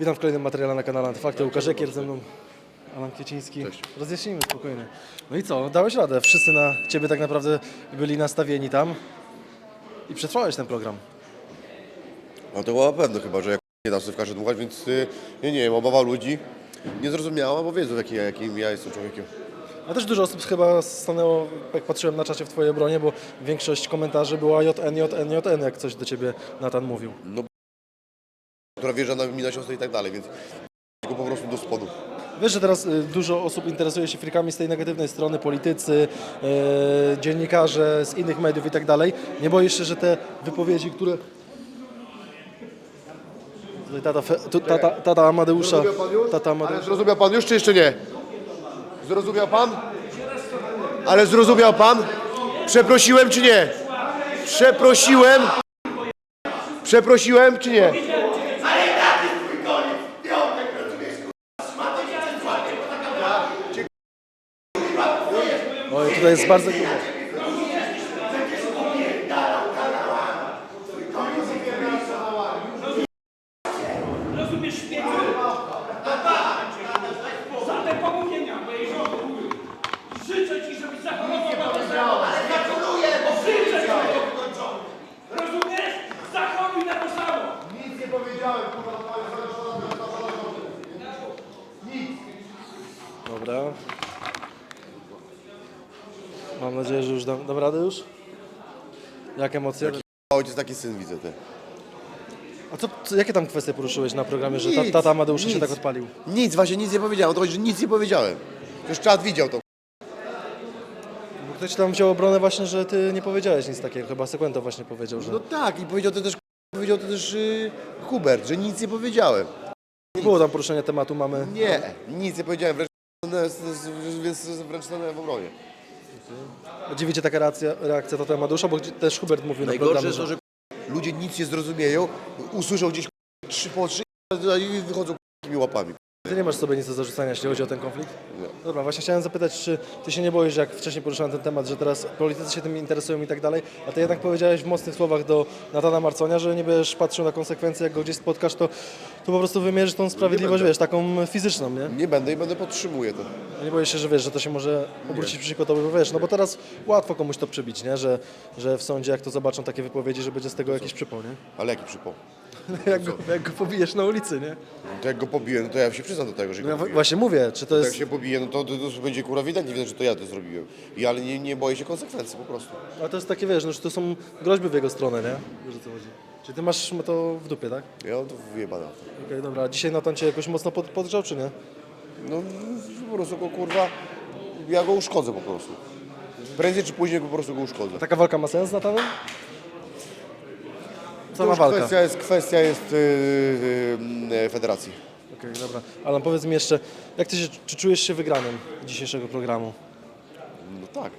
Witam w kolejnym materiale na kanale Antyfakty. Łukasz Ekier ze mną, Alan Kwieciński. Cześć. Rozjaśnijmy spokojnie. No i co, dałeś radę. Wszyscy na Ciebie tak naprawdę byli nastawieni tam i przetrwałeś ten program. No to było na pewno chyba, że jak nie dam sobie w każdy dmuchać, więc y, nie, nie wiem, obawa ludzi nie zrozumiała, bo wiedzą jaki, jakim ja jestem człowiekiem. A też dużo osób chyba stanęło, jak patrzyłem na czacie w Twojej obronie, bo większość komentarzy była JN, JN, JN, jak coś do Ciebie Natan mówił. Która wjeżdża na mi na siostrę i tak dalej, więc go po prostu do spodu. Wiesz, że teraz y, dużo osób interesuje się frikami z tej negatywnej strony, politycy, y, dziennikarze z innych mediów i tak dalej. Nie boisz się, że te wypowiedzi, które... Tutaj tata, Fe- tu, tata, tata Amadeusza, tata Ale Amadeusza, zrozumiał pan już, czy jeszcze nie? Zrozumiał pan? Ale zrozumiał pan? Przeprosiłem, czy nie? Przeprosiłem? Przeprosiłem, czy nie? Oj, tutaj jest bardzo grubo. Rozumiesz śpiewu? Za te pomówienia mojej żony. Życzę ci, żebyś zachorował na to samo. Ale gratuluję, bo życzę ci. Rozumiesz? Zachoruj na to samo. Nic nie powiedziałem, kurwa, Dobra. Mam nadzieję, że już dam, dam radę już. Jak emocje? Ojciec taki syn widzę, ty. A co, co, jakie tam kwestie poruszyłeś na programie, że ta, Nic, tata Amadeusza się nic. tak odpalił? Nic, właśnie nic nie powiedziałem, to chodzi, że nic nie powiedziałem. Już czat widział to. Bo ktoś tam wziął obronę właśnie, że ty nie powiedziałeś nic takiego. Chyba Sekwento właśnie powiedział, że No tak, i powiedział to też, powiedział to też y, Hubert, że nic nie powiedziałem. nie było tam poruszenia tematu mamy. Nie, nic nie powiedziałem, wręcz, więc wręcz stanąłem w obronie. Dziwi cię taka reakcja, reakcja tata Amadeusza, bo też Hubert mówił na Najgorsze programie, jest to, że ludzie nic nie zrozumieją, usłyszą gdzieś trzy po trzy i wychodzą takimi łapami. Ty nie masz sobie nic do zarzucania, jeśli chodzi o ten konflikt? Nie. Dobra, właśnie chciałem zapytać, czy ty się nie boisz, jak wcześniej poruszałem ten temat, że teraz politycy się tym interesują i tak dalej, a ty jednak powiedziałeś w mocnych słowach do Natana Marconia, że nie będziesz patrzył na konsekwencje, jak go gdzieś spotkasz, to, to po prostu wymierzysz tą sprawiedliwość, wiesz, taką fizyczną, nie? Nie będę i będę podtrzymuję to. Nie boisz się, że wiesz, że to się może obrócić przeciwko tobie, bo wiesz, no bo teraz łatwo komuś to przybić, nie? Że, że w sądzie, jak to zobaczą takie wypowiedzi, że będzie z tego jakiś przypał, nie? Ale jaki przypał? jak, go, jak go pobijesz na ulicy, nie? To jak go pobiję, no to ja się przyznam do tego, że No go ja w- pobiję. właśnie mówię, czy to Jak jest... się pobiję, no to, to, to będzie kurwa widać, widać, że to ja to zrobiłem. I ale nie, nie boję się konsekwencji po prostu. Ale to jest takie, wiesz, no, że to są groźby w jego stronę, nie? Wiesz o co chodzi. Czyli ty masz to w dupie, tak? Ja to wyjebane. Okej, dobra. Dzisiaj Natan cię jakoś mocno pod, podgrzał, czy nie? No po prostu go kurwa, ja go uszkodzę po prostu. Prędzej czy później po prostu go uszkodzę. Taka walka ma sens z Natanem? Sama już walka. kwestia jest, kwestia jest yy, yy, federacji. Okej, dobra. Alan, powiedz mi jeszcze, jak ty się, czy czujesz się wygranym dzisiejszego programu? No tak,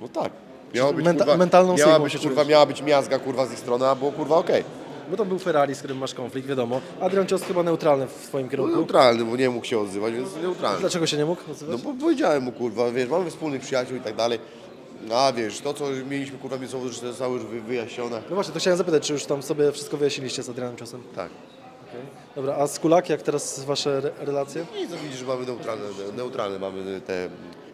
no tak. Miała być, menta- kurwa, mentalną miała być, się kurwa, czujesz? miała być miazga kurwa z ich strony, a było kurwa okej. Bo tam był Ferrari, z którym masz konflikt, wiadomo. Adrian Cios chyba neutralny w swoim No, kierunku. neutralny, bo nie mógł się odzywać, więc neutralny. Dlaczego się nie mógł No odzywać? bo powiedziałem mu kurwa, wiesz, mamy wspólnych przyjaciół i tak dalej. A wiesz, to co mieliśmy kurwa między sobą, że to zostało już wy- wyjaśnione. No właśnie, to chciałem zapytać, czy już tam sobie wszystko wyjaśniliście z Adrianem Ciosem? Tak. Dobra, a z Kulak, jak teraz wasze re- relacje? I to widzisz, że mamy neutralne, neutralne mamy te,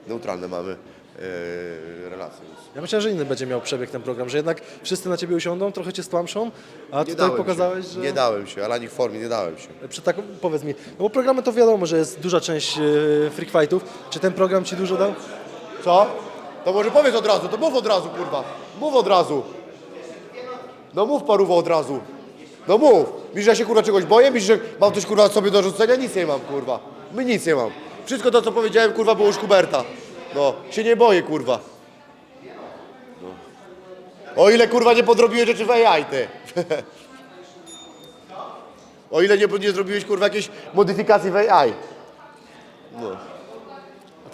neutralne mamy e, relacje. Więc Ja myślałem, że inny będzie miał przebieg ten program, że jednak wszyscy na ciebie usiądą, trochę cię stłamszą, a Nie tutaj dałem pokazałeś, się. że... Nie dałem się, ale ani w formie nie dałem się. Przy taką, powiedz mi, no bo programy to wiadomo, że jest duża część e, freak fightów. Czy ten program ci dużo dał? Co? To może powiedz od razu, to mów od razu, kurwa. Mów od razu. No mów paruwo od razu. No mów. Że ja się kurwa czegoś boję? Widzisz, że mam coś kurwa sobie do rzucenia? Nic nie mam, kurwa. My nic nie mam. Wszystko to, co powiedziałem, kurwa, było już Huberta. No, się nie boję, kurwa. No. O ile, kurwa, nie podrobiłeś rzeczy w AI, ty. o ile nie, nie zrobiłeś, kurwa, jakiejś modyfikacji w AI. No.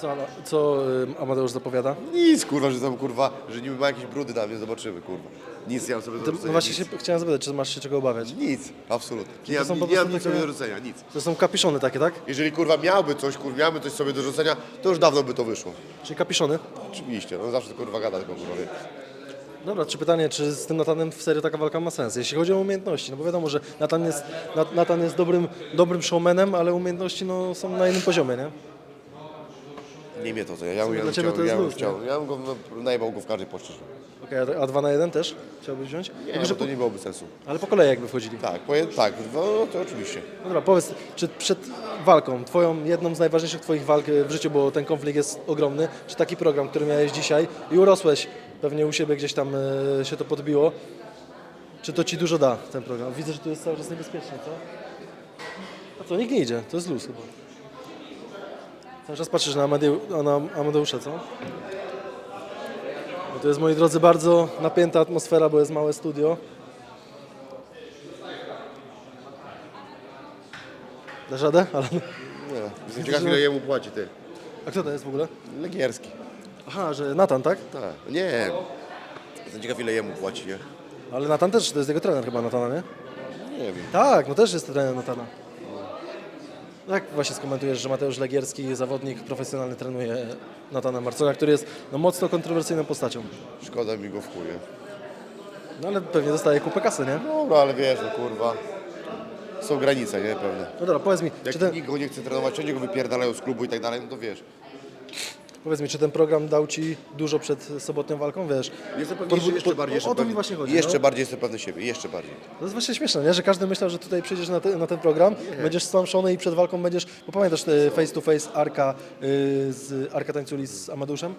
Co, co Amadeusz zapowiada? Nic, kurwa, że tam, kurwa, że niby ma jakieś brudy na mnie, zobaczymy, kurwa. Nic nie mam sobie do To, rzucenia, no właśnie nic. się chciałem zapytać, czy masz się czego obawiać? Nic, absolutnie. Nie, to są mam, po nie mam prostu nic sobie do rzucenia, nic. To są kapiszony takie, tak? Jeżeli, kurwa, miałby coś, kurwa, miałby coś sobie do rzucenia, to już dawno by to wyszło. Czyli kapiszony. Oczywiście, no zawsze, kurwa, gada tylko, kurwa, wie. Dobra, czy pytanie, czy z tym Natanem w serio taka walka ma sens? Jeśli chodzi o umiejętności, no bo wiadomo, że Natan jest, Nat- Natan jest dobrym, dobrym showmanem, ale umiejętności no, są na innym poziomie, nie? Nie mnie to, co ja, ja, ja bym chciał, to ja bym luz, chciał, ja bym go no, najebał go w każdej płaszczyźnie. Okej, a- a 2 na 1 też chciałbyś wziąć? Nie, Tylko, bo że to po, nie byłoby sensu. ale po kolei jakby wchodzili. Tak, powie, tak, no to oczywiście. Dobra, powiedz, czy przed walką, twoją, jedną z najważniejszych twoich walk w życiu, bo ten konflikt jest ogromny, czy taki program, który miałeś dzisiaj i urosłeś, pewnie u siebie gdzieś tam e, się to podbiło, czy to ci dużo da, ten program? Widzę, że tu jest cały czas niebezpiecznie, co? A co, nikt nie idzie, to jest luz chyba. Cały czas patrzysz na, Amadeu, na Amadeusza, co? No to jest, moi drodzy, bardzo napięta atmosfera, bo jest małe studio. Dasz radę? Nie, jestem ciekaw ile jemu płaci ty. A kto to jest w ogóle? Legierski. Aha, że Natan, tak? Tak, nie. Jestem ciekaw ile jemu płaci, nie? Ale Natan też, to jest jego trener chyba Natana, nie? Nie wiem. Tak, no też jest trener Natana. Jak właśnie skomentujesz, że Mateusz Legierski, zawodnik profesjonalny, trenuje Natana Marcola, który jest no, mocno kontrowersyjną postacią. Szkoda mi go w chuj, nie? No ale pewnie dostaje kupę kasy, nie? Dobra, ale wiesz, no kurwa. Są granice, nie? Pewne. No dobra, powiedz mi, Jak czy ten, nikt go nie chce trenować, wszędzie go wypierdalają z klubu i tak dalej, no to wiesz. Powiedz mi, czy ten program dał Ci dużo przed sobotnią walką, wiesz? Jestem pewny, Podbud- jeszcze, bardziej. o- o to mi właśnie chodzi, Jeszcze no. bardziej jestem pewny siebie, jeszcze bardziej. To jest właśnie śmieszne, nie? że każdy myślał, że tutaj przyjdziesz na, te, na ten program, będziesz stłamszony i przed walką będziesz, bo pamiętasz te face to face Arka y, z Arka Tańculi z Amadeuszem?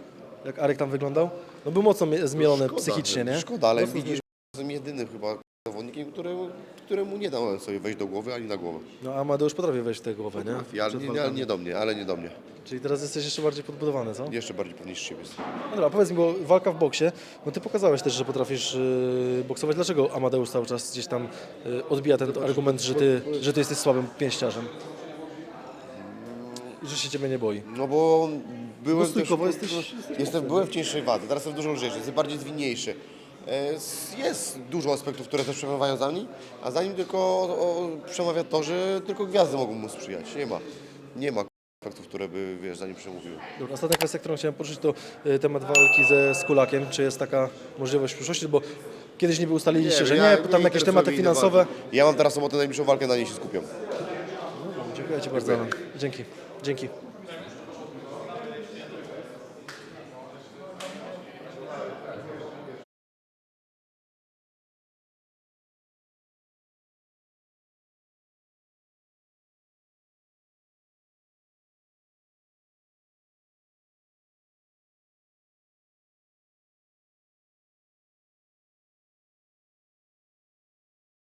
Jak Arek tam wyglądał? No był mocno mie- zmielony Szkoda, psychicznie, nie? Szkoda, ale Mocno widzisz, jestem jedynym chyba zawodnikiem, któremu, któremu nie dałem sobie wejść do głowy ani na głowę. No Amadeusz potrafi wejść w tę głowę, nie? Ja, Przed nie, walkami. nie, nie do mnie, ale nie do mnie. Czyli teraz jesteś jeszcze bardziej podbudowany, co? Jeszcze bardziej niż siebie. No dobra, powiedz mi, bo walka w boksie, no ty pokazałeś też, że potrafisz y, boksować. Dlaczego Amadeusz cały czas gdzieś tam y, odbija ten argument, że ty, że ty jesteś słabym pięściarzem? I że się ciebie nie boi? No bo byłem No stójkowo też, jesteś- jestem, byłem w cięższej wadze, teraz jestem dużo lżejszy, jestem bardziej zwinniejszy. E, Jest dużo aspektów, które też przemawiają za nim, a za nim tylko o, przemawia to, że tylko gwiazdy mogą mu sprzyjać. Nie ma, nie ma aspektów, które by, wiesz, za nim przemówiły. Dobra, ostatnia kwestia, którą chciałem poruszyć, to y, temat walki ze Skulakiem. Czy jest taka możliwość w przyszłości? Bo kiedyś niby ustaliliście, że ja- nie, tam jakieś tematy finansowe. walki. Ja mam teraz sobotę najbliższą walkę, na niej się skupiam. Dziękuję Ci bardzo. Dzięki. Dzięki.